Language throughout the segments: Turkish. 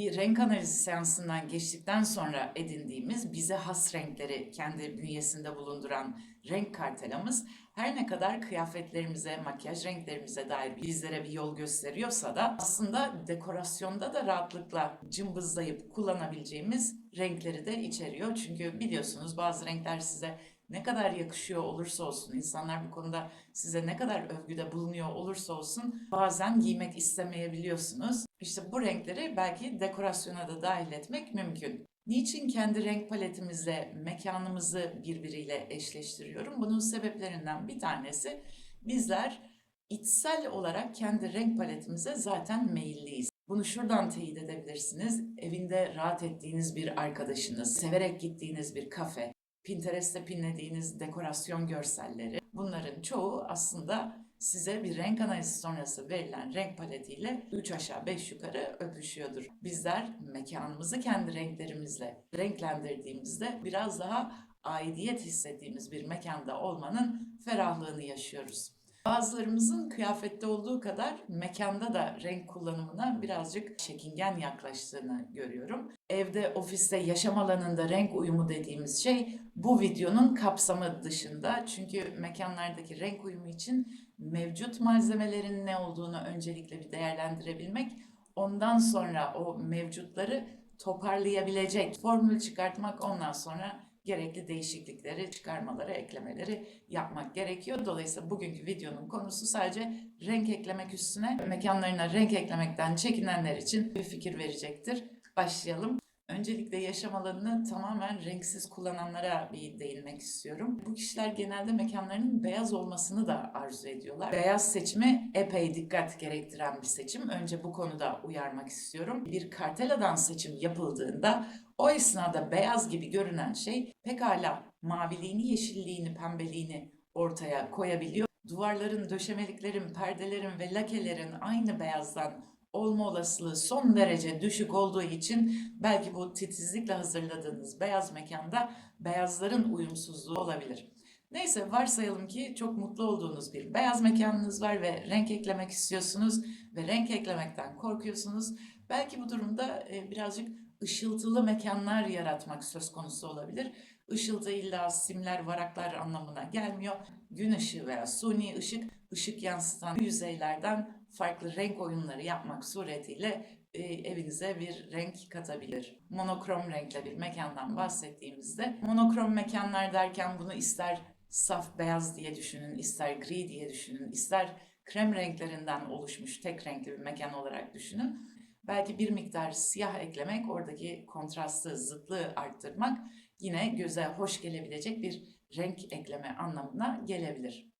bir renk analizi seansından geçtikten sonra edindiğimiz bize has renkleri kendi bünyesinde bulunduran renk kartelamız her ne kadar kıyafetlerimize, makyaj renklerimize dair bizlere bir yol gösteriyorsa da aslında dekorasyonda da rahatlıkla cımbızlayıp kullanabileceğimiz renkleri de içeriyor. Çünkü biliyorsunuz bazı renkler size ne kadar yakışıyor olursa olsun, insanlar bu konuda size ne kadar övgüde bulunuyor olursa olsun bazen giymek istemeyebiliyorsunuz. İşte bu renkleri belki dekorasyona da dahil etmek mümkün. Niçin kendi renk paletimizle mekanımızı birbiriyle eşleştiriyorum? Bunun sebeplerinden bir tanesi bizler içsel olarak kendi renk paletimize zaten meyilliyiz. Bunu şuradan teyit edebilirsiniz. Evinde rahat ettiğiniz bir arkadaşınız, severek gittiğiniz bir kafe, Pinterest'te pinlediğiniz dekorasyon görselleri bunların çoğu aslında size bir renk analizi sonrası verilen renk paletiyle 3 aşağı 5 yukarı öpüşüyordur. Bizler mekanımızı kendi renklerimizle renklendirdiğimizde biraz daha aidiyet hissettiğimiz bir mekanda olmanın ferahlığını yaşıyoruz. Bazılarımızın kıyafette olduğu kadar mekanda da renk kullanımına birazcık çekingen yaklaştığını görüyorum. Evde, ofiste, yaşam alanında renk uyumu dediğimiz şey bu videonun kapsamı dışında. Çünkü mekanlardaki renk uyumu için mevcut malzemelerin ne olduğunu öncelikle bir değerlendirebilmek, ondan sonra o mevcutları toparlayabilecek formül çıkartmak, ondan sonra gerekli değişiklikleri, çıkarmaları, eklemeleri yapmak gerekiyor. Dolayısıyla bugünkü videonun konusu sadece renk eklemek üstüne mekanlarına renk eklemekten çekinenler için bir fikir verecektir. Başlayalım. Öncelikle yaşam alanını tamamen renksiz kullananlara bir değinmek istiyorum. Bu kişiler genelde mekanlarının beyaz olmasını da arzu ediyorlar. Beyaz seçimi epey dikkat gerektiren bir seçim. Önce bu konuda uyarmak istiyorum. Bir karteladan seçim yapıldığında o esnada beyaz gibi görünen şey pekala maviliğini, yeşilliğini, pembeliğini ortaya koyabiliyor. Duvarların, döşemeliklerin, perdelerin ve lakelerin aynı beyazdan olma olasılığı son derece düşük olduğu için belki bu titizlikle hazırladığınız beyaz mekanda beyazların uyumsuzluğu olabilir. Neyse varsayalım ki çok mutlu olduğunuz bir beyaz mekanınız var ve renk eklemek istiyorsunuz ve renk eklemekten korkuyorsunuz. Belki bu durumda e, birazcık ışıltılı mekanlar yaratmak söz konusu olabilir. Işıltı illa simler, varaklar anlamına gelmiyor. Gün ışığı veya suni ışık, ışık yansıtan yüzeylerden farklı renk oyunları yapmak suretiyle e, evinize bir renk katabilir. Monokrom renkle bir mekandan bahsettiğimizde monokrom mekanlar derken bunu ister saf beyaz diye düşünün, ister gri diye düşünün, ister krem renklerinden oluşmuş tek renkli bir mekan olarak düşünün. Belki bir miktar siyah eklemek, oradaki kontrastı, zıtlığı arttırmak yine göze hoş gelebilecek bir renk ekleme anlamına gelebilir.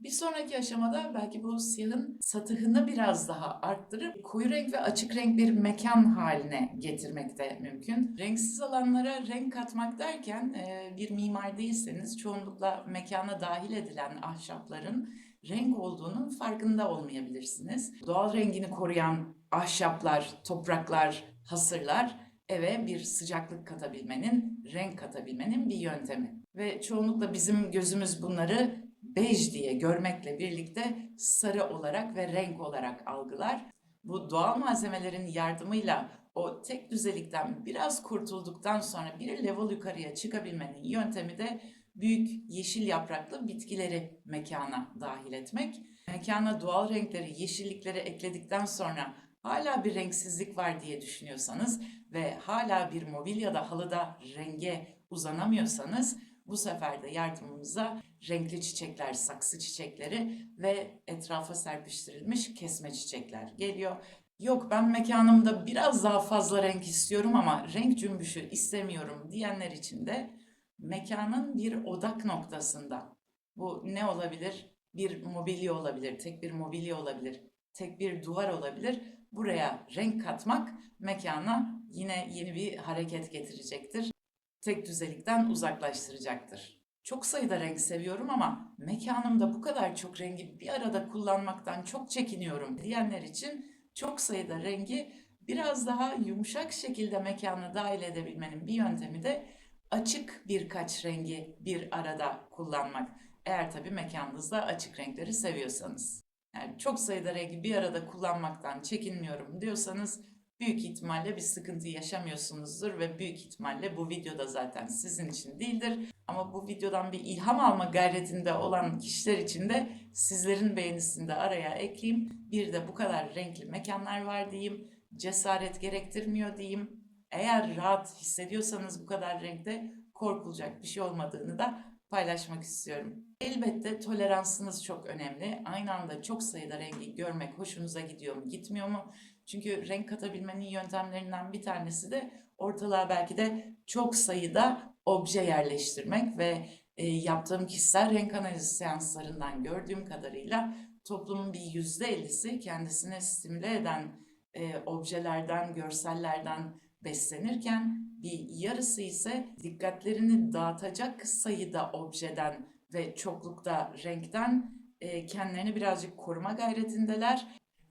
Bir sonraki aşamada belki bu siyahın satıhını biraz daha arttırıp koyu renk ve açık renk bir mekan haline getirmek de mümkün. Renksiz alanlara renk katmak derken e, bir mimar değilseniz çoğunlukla mekana dahil edilen ahşapların renk olduğunun farkında olmayabilirsiniz. Doğal rengini koruyan ahşaplar, topraklar, hasırlar eve bir sıcaklık katabilmenin, renk katabilmenin bir yöntemi. Ve çoğunlukla bizim gözümüz bunları bej diye görmekle birlikte sarı olarak ve renk olarak algılar. Bu doğal malzemelerin yardımıyla o tek düzelikten biraz kurtulduktan sonra bir level yukarıya çıkabilmenin yöntemi de büyük yeşil yapraklı bitkileri mekana dahil etmek. Mekana doğal renkleri, yeşillikleri ekledikten sonra hala bir renksizlik var diye düşünüyorsanız ve hala bir mobilyada halıda renge uzanamıyorsanız bu sefer de yardımımıza renkli çiçekler, saksı çiçekleri ve etrafa serpiştirilmiş kesme çiçekler geliyor. Yok ben mekanımda biraz daha fazla renk istiyorum ama renk cümbüşü istemiyorum diyenler için de mekanın bir odak noktasında bu ne olabilir? Bir mobilya olabilir, tek bir mobilya olabilir, tek bir duvar olabilir. Buraya renk katmak mekana yine yeni bir hareket getirecektir. Tek düzelikten uzaklaştıracaktır. Çok sayıda renk seviyorum ama mekanımda bu kadar çok rengi bir arada kullanmaktan çok çekiniyorum diyenler için çok sayıda rengi biraz daha yumuşak şekilde mekana dahil edebilmenin bir yöntemi de açık birkaç rengi bir arada kullanmak. Eğer tabii mekanınızda açık renkleri seviyorsanız. Yani çok sayıda rengi bir arada kullanmaktan çekinmiyorum diyorsanız büyük ihtimalle bir sıkıntı yaşamıyorsunuzdur ve büyük ihtimalle bu videoda zaten sizin için değildir. Ama bu videodan bir ilham alma gayretinde olan kişiler için de sizlerin beğenisini de araya ekleyeyim. Bir de bu kadar renkli mekanlar var diyeyim. Cesaret gerektirmiyor diyeyim. Eğer rahat hissediyorsanız bu kadar renkte korkulacak bir şey olmadığını da paylaşmak istiyorum. Elbette toleransınız çok önemli. Aynı anda çok sayıda rengi görmek hoşunuza gidiyor mu, gitmiyor mu? Çünkü renk katabilmenin yöntemlerinden bir tanesi de ortalığa belki de çok sayıda obje yerleştirmek ve e, yaptığım kişisel renk analizi seanslarından gördüğüm kadarıyla toplumun bir yüzde ellisi kendisini stimüle eden e, objelerden, görsellerden beslenirken bir yarısı ise dikkatlerini dağıtacak sayıda objeden ve çoklukta renkten e, kendilerini birazcık koruma gayretindeler.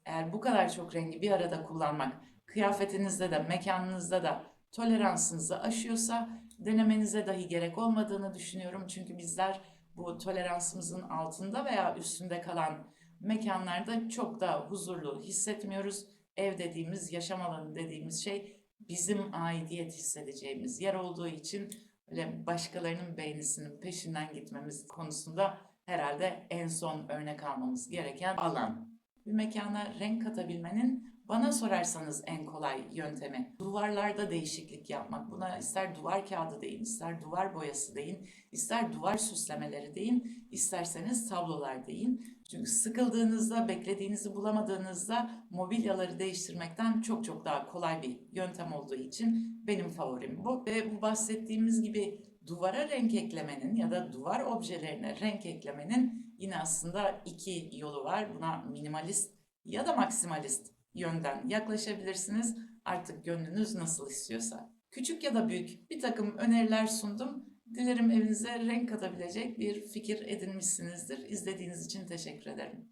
Eğer bu kadar çok rengi bir arada kullanmak kıyafetinizde de mekanınızda da toleransınızı aşıyorsa denemenize dahi gerek olmadığını düşünüyorum. Çünkü bizler bu toleransımızın altında veya üstünde kalan mekanlarda çok da huzurlu hissetmiyoruz. Ev dediğimiz, yaşam alanı dediğimiz şey bizim aidiyet hissedeceğimiz yer olduğu için öyle başkalarının beğenisinin peşinden gitmemiz konusunda herhalde en son örnek almamız gereken alan. Bir mekana renk katabilmenin bana sorarsanız en kolay yöntemi duvarlarda değişiklik yapmak. Buna ister duvar kağıdı deyin, ister duvar boyası deyin, ister duvar süslemeleri deyin, isterseniz tablolar deyin. Çünkü sıkıldığınızda, beklediğinizi bulamadığınızda mobilyaları değiştirmekten çok çok daha kolay bir yöntem olduğu için benim favorim bu. Ve bu bahsettiğimiz gibi duvara renk eklemenin ya da duvar objelerine renk eklemenin yine aslında iki yolu var. Buna minimalist ya da maksimalist yönden yaklaşabilirsiniz. Artık gönlünüz nasıl istiyorsa. Küçük ya da büyük bir takım öneriler sundum. Dilerim evinize renk katabilecek bir fikir edinmişsinizdir. İzlediğiniz için teşekkür ederim.